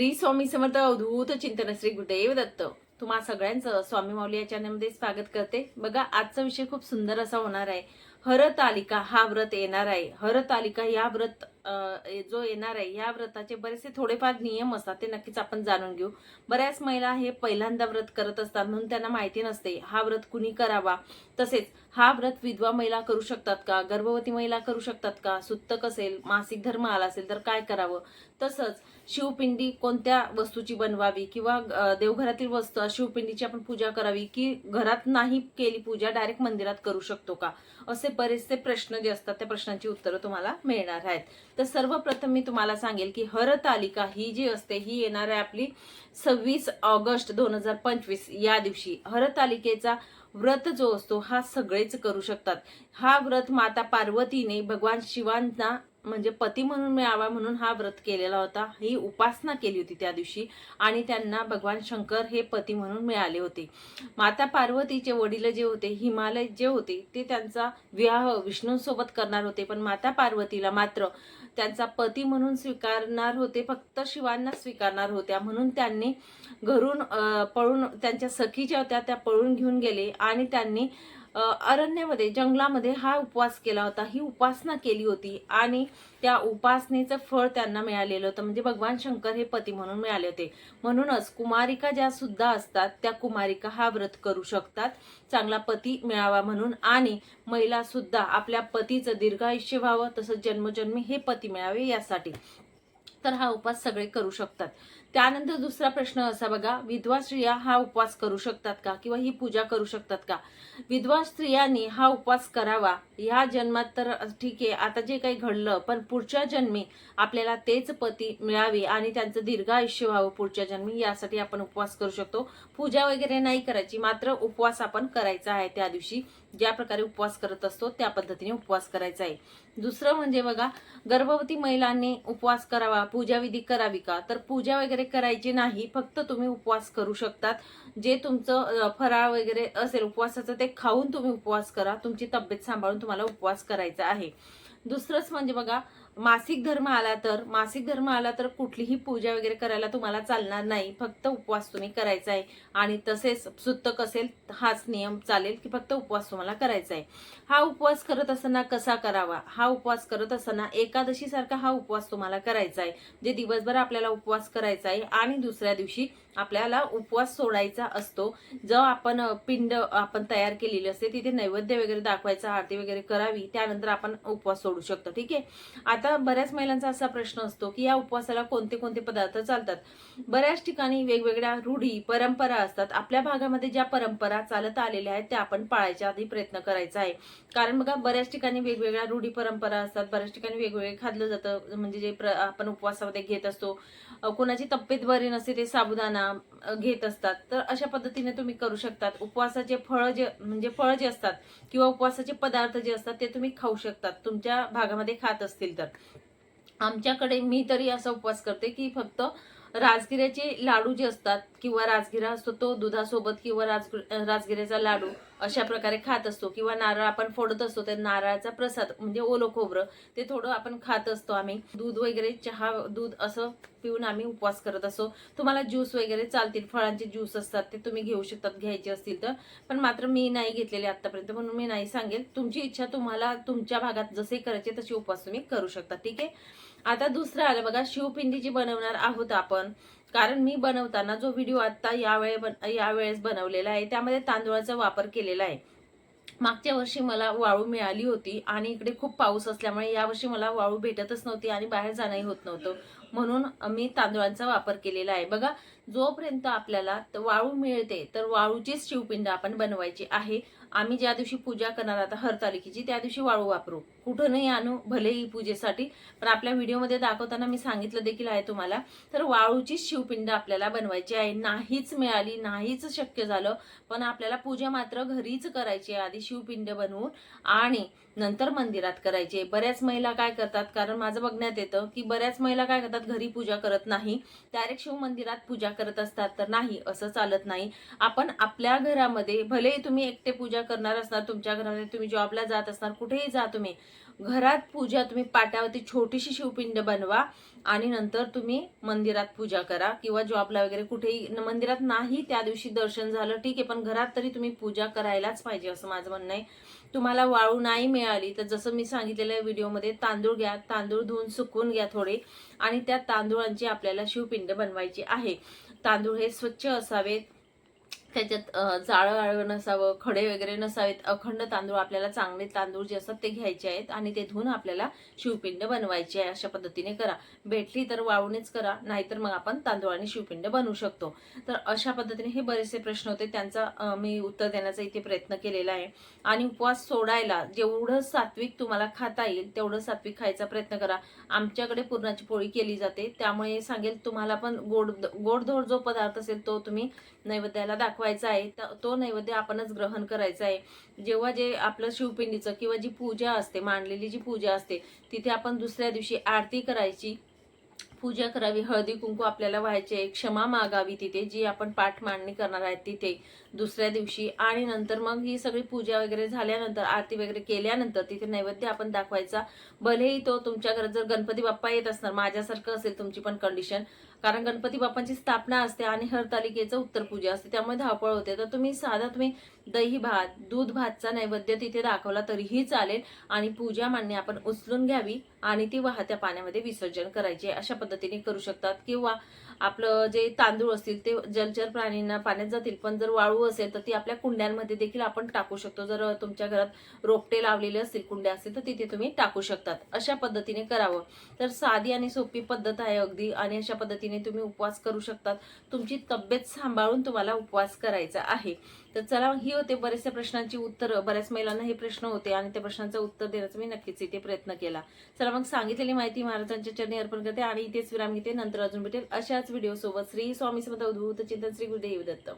श्री स्वामी समर्थ अवधूत चिंतन श्री गुरुदेव दत्त. तुम्हा सगळ्यांचं स्वामी माऊली या चॅनलमध्ये स्वागत करते. बघा आजचा विषय खूप सुंदर असा होणार आहे. हरतालिका हा व्रत येणार आहे. हरतालिका या व्रत जो येणार आहे या व्रताचे बरेचसे थोडेफार नियम असतात ते नक्कीच आपण जाणून घेऊ. बऱ्याच महिला हे पहिल्यांदा व्रत करत असतात म्हणून त्यांना माहिती नसते हा व्रत कुणी करावा? तसेच हा व्रत विधवा महिला करू शकतात का? गर्भवती महिला करू शकतात का? सुत्तक असेल मासिक धर्म आला असेल तर काय करावं? तसंच शिवपिंडी कोणत्या वस्तूची बनवावी? किंवा देवघरातील वस्तू शिवपिंडीची आपण पूजा करावी की घरात नाही केली पूजा डायरेक्ट मंदिरात करू शकतो का? असे बरेचसे प्रश्न जे असतात त्या प्रश्नांची उत्तरं तुम्हाला मिळणार आहेत. तर सर्वप्रथम मी तुम्हाला सांगेल की हरतालिका ही जी असते ही येणार आहे आपली सव्वीस ऑगस्ट दोन हजार पंचवीस या दिवशी हरतालिकेचा व्रत जो असतो हा सगळेच करू शकतात. हा व्रत माता पार्वतीने भगवान शिवांना म्हणजे पती म्हणून मिळावा म्हणून हा व्रत केलेला होता. ही उपासना केली होती त्या दिवशी. आणि त्यांना भगवान शंकर हे पती म्हणून मिळाले होते. माता पार्वतीचे वडील जे होते हिमालय जे होते ते त्यांचा विवाह विष्णूंसोबत करणार होते. पण माता पार्वतीला मात्र त्यांचा पती म्हणून स्वीकारणार होते. फक्त शिवांना स्वीकारणार होत्या. म्हणून त्यांनी घरून पळून त्यांच्या सखी ज्या होत्या त्या पळून घेऊन गेले. आणि त्यांनी अरण्यामध्ये जंगलामध्ये हा उपवास केला होता. ही उपासना केली होती आणि त्या उपासनेचं फळ त्यांना मिळालेलं होतं. म्हणजे भगवान शंकर हे पती म्हणून मिळाले होते. म्हणूनच कुमारिका ज्या सुद्धा असतात त्या कुमारिका हा व्रत करू शकतात. चांगला पती मिळावा म्हणून आणि महिला सुद्धा आपल्या पतीचं दीर्घायुष्य व्हावं तसंच जन्मजन्मी हे पती मिळावे यासाठी. तर हा उपवास सगळे करू शकतात. त्यानंतर दुसरा प्रश्न असा बघा विधवा स्त्रिया हा उपवास करू शकतात का? किंवा ही पूजा करू शकतात का? विधवा स्त्रियांनी हा उपवास करावा. ह्या जन्मात तर ठीक आहे आता जे काही घडलं पण पुढच्या जन्मी आपल्याला तेच पती मिळावे आणि त्यांचं दीर्घ आयुष्य व्हावं पुढच्या जन्मी यासाठी आपण उपवास करू शकतो. पूजा वगैरे नाही करायची मात्र उपवास आपण करायचा आहे त्या दिवशी. ज्या प्रकारे उपवास करत असतो त्या पद्धतीने उपवास करायचा आहे. दुसरं म्हणजे बघा गर्भवती महिलांनी उपवास करावा पूजाविधी करावी का? तर पूजा वगैरे करायची नाही फक्त तुम्ही उपवास करू शकतात. जे तुमचं फराळ वगैरे असेल उपवासाचं ते खाऊन तुम्ही उपवास करा. तुमची तब्येत सांभाळून तुम्हाला उपवास करायचा आहे. दुसरंच म्हणजे बघा मासिक धर्म आला तर मासिक धर्म आला तर कुठलीही पूजा वगैरे करायला तुम्हाला चालणार नाही. फक्त उपवास तुम्ही करायचा आहे. आणि तसेच सुत्तक असेल हाच नियम चालेल की फक्त उपवास तुम्हाला करायचा आहे. हा उपवास करत असताना कसा करावा? हा उपवास करत असताना एकादशी सारखा हा उपवास तुम्हाला करायचा आहे. जे दिवसभर आपल्याला उपवास करायचा आहे आणि दुसऱ्या दिवशी आपल्याला उपवास सोडायचा असतो. जो आपण पिंड आपण तयार केलेली असते तिथे नैवेद्य वगैरे दाखवायचा आरती वगैरे करावी त्यानंतर आपण उपवास सोडू शकतो. ठीक आहे? आता बऱ्याच महिलांचा असा प्रश्न असतो की या उपवासाला कोणते कोणते पदार्थ चालतात? बऱ्याच ठिकाणी वेगवेगळ्या रूढी परंपरा असतात. आपल्या भागामध्ये ज्या परंपरा चालत आलेल्या आहेत त्या आपण पाळायच्या आधी प्रयत्न करायचा आहे. कारण बघा बऱ्याच ठिकाणी वेगवेगळ्या रूढी परंपरा असतात. बऱ्याच ठिकाणी वेगवेगळे खाल्लं जातं. म्हणजे जे प्र आपण उपवासामध्ये घेत असतो. कोणाची तब्येत बरी नसते ते साबुदाणा घेत असतात. तर अशा पद्धतीने तुम्ही करू शकतात. उपवासाचे फळ जे म्हणजे फळ जे असतात किंवा उपवासाचे पदार्थ जे असतात ते तुम्ही खाऊ शकतात. तुमच्या भागामध्ये खात असतील तर. आमच्याकडे मी तरी असा उपवास करते की फक्त राजगिऱ्याचे लाडू जे असतात किंवा राजगिरा असतो तो दुधासोबत किंवा राज राजगिऱ्याचा लाडू अशा प्रकारे खात असतो किंवा नारळ आपण फोडत असतो तर नारळाचा प्रसाद म्हणजे ओलं खोबरं ते थोडं आपण खात असतो आम्ही. दूध वगैरे चहा दूध असं पिऊन आम्ही उपवास करत असतो. तुम्हाला ज्यूस वगैरे चालतील फळांचे ज्यूस असतात ते तुम्ही घेऊ शकतात घ्यायचे असतील तर. पण मात्र मी नाही घेतलेले आतापर्यंत म्हणून मी नाही सांगेल. तुमची इच्छा तुम्हाला तुमच्या भागात जसे करायचे तसे उपवास तुम्ही करू शकता ठीक आहे? आता दुसरं आलं बघा शिवपिंडी जी बनवणार आहोत आपण. कारण मी बनवताना जो व्हिडिओ आता यावेळे बन यावेळेस बनवलेला आहे त्यामध्ये तांदूळाचा वापर केलेला आहे. मागच्या वर्षी मला वाळू मिळाली होती आणि इकडे खूप पाऊस असल्यामुळे यावर्षी मला वाळू भेटतच नव्हती आणि बाहेर जाणंही होत नव्हतं. म्हणून मी तांदूळांचा वापर केलेला आहे. बघा जोपर्यंत आपल्याला वाळू मिळते तर वाळूचीच शिवपिंड आपण बनवायची आहे. आम्ही ज्या दिवशी पूजा करणार आता हरतालिकेची त्या दिवशी वाळू वापरू. कुठूनही आणू भलेही पूजेसाठी. पण आपल्या व्हिडिओमध्ये दाखवताना मी सांगितलं देखील आहे तुम्हाला. तर वाळूचीच शिवपिंड आपल्याला बनवायची आहे. नाहीच मिळाली नाहीच शक्य झालं. पण आपल्याला पूजा मात्र घरीच करायची आहे. आधी शिवपिंड बनवून आणि नंतर मंदिरात करायची आहे. बऱ्याच महिला काय करतात कारण माझं बघण्यात येतं की बऱ्याच महिला काय करतात घरी पूजा करत नाही. डायरेक्ट शिव मंदिरात पूजा करत असतात. तर नाही असं चालत नाही. आपण आपल्या घरामध्ये भलेही तुम्ही एकटे पूजा पूजा करणार असणार तुमच्या घरामध्ये तुम्ही जॉबला जात असणार कुठेही जा तुम्ही. घरात पूजा तुम्ही पाट्यावरती छोटीशी शिवपिंड बनवा आणि नंतर तुम्ही मंदिरात पूजा करा किंवा जॉबला वगैरे कुठेही मंदिरात नाही त्या दिवशी दर्शन झालं ठीक आहे पण घरात तरी तुम्ही पूजा करायलाच पाहिजे असं माझं म्हणणं आहे. तुम्हाला वाळू नाही मिळाली तर जसं मी सांगितलेल्या व्हिडिओमध्ये तांदूळ घ्या तांदूळ धुवून सुकवून घ्या थोडे आणि त्या तांदूळांची आपल्याला शिवपिंड बनवायची आहे. तांदूळ हे स्वच्छ असावेत त्याच्यात जाळं आळं नसावं खडे वगैरे नसावेत अखंड तांदूळ आपल्याला चांगले तांदूळ जे असतात ते घ्यायचे आहेत आणि ते धुवून आपल्याला शिवपिंड बनवायचे आहे अशा पद्धतीने करा. भेटली तर वाळूनच करा नाहीतर मग आपण तांदूळ आणि शिवपिंड बनवू शकतो. तर अशा पद्धतीने हे बरेचसे प्रश्न होते त्यांचा मी उत्तर देण्याचा इथे प्रयत्न केलेला आहे. आणि उपवास सोडायला जेवढं सात्विक तुम्हाला खाता येईल तेवढं सात्विक खायचा प्रयत्न करा. आमच्याकडे पुरणाची पोळी केली जाते त्यामुळे सांगेल तुम्हाला पण गोड गोडधोड जो पदार्थ असेल तो तुम्ही नैवेद्याला दाखवा दाखवायचा आहे तर तो नैवेद्य आपणच ग्रहण करायचा आहे. जेव्हा जे आपलं शिवपिंडीचं किंवा जी पूजा असते मांडलेली जी पूजा असते तिथे आपण दुसऱ्या दिवशी आरती करायची. पूजा करावी हळदी कुंकू आपल्याला व्हायचे क्षमा मागावी तिथे जी आपण पाठ मांडणी करणार आहेत तिथे दुसऱ्या दिवशी. आणि नंतर मग ही सगळी पूजा वगैरे झाल्यानंतर आरती वगैरे केल्यानंतर तिथे नैवेद्य आपण दाखवायचा. भलेही तो तुमच्या घरात जर गणपती बाप्पा येत असणार माझ्यासारखं असेल तुमची पण कंडिशन कारण गणपती बाप्पांची स्थापना असते आणि हरतालिकेचं उत्तर पूजा असते त्यामुळे धावपळ होते. तर तुम्ही साधा तुम्ही दही भात दूध भातचा नैवेद्य तिथे दाखवला तरीही चालेल आणि पूजा मांडणी आपण उचलून घ्यावी आणि ती वाहत्या पाण्यामध्ये विसर्जन करायचे अशा पद्धतीने करू शकतात. किंवा आपलं जे तांदूळ असतील ते जलचर प्राणींना पाण्यात जातील पण जर वाळू असेल तर ती आपल्या कुंड्यांमध्ये देखील आपण टाकू शकतो. जर तुमच्या घरात रोपटे लावलेले असतील कुंड्या असतील तर तिथे तुम्ही टाकू शकतात. अशा पद्धतीने करावं. तर साधी आणि सोपी पद्धत आहे अगदी. आणि अशा पद्धतीने तुम्ही उपवास करू शकतात. तुमची तब्येत सांभाळून तुम्हाला उपवास करायचा आहे. तर चला ही होते बरेचशा प्रश्नांची उत्तरं. बऱ्याच महिलांना हे प्रश्न होते आणि त्या प्रश्नांचं उत्तर देण्याचा मी नक्कीच इथे प्रयत्न केला. चला मग सांगितलेली माहिती महाराजांच्या चरणी अर्पण करते आणि इथेच विराम घेते. नंतर अजून भेटेल अशाच व्हिडिओ सोबत. श्री स्वामी समर्थ अवधूत चिंतन श्री गुरुदेव दत्त.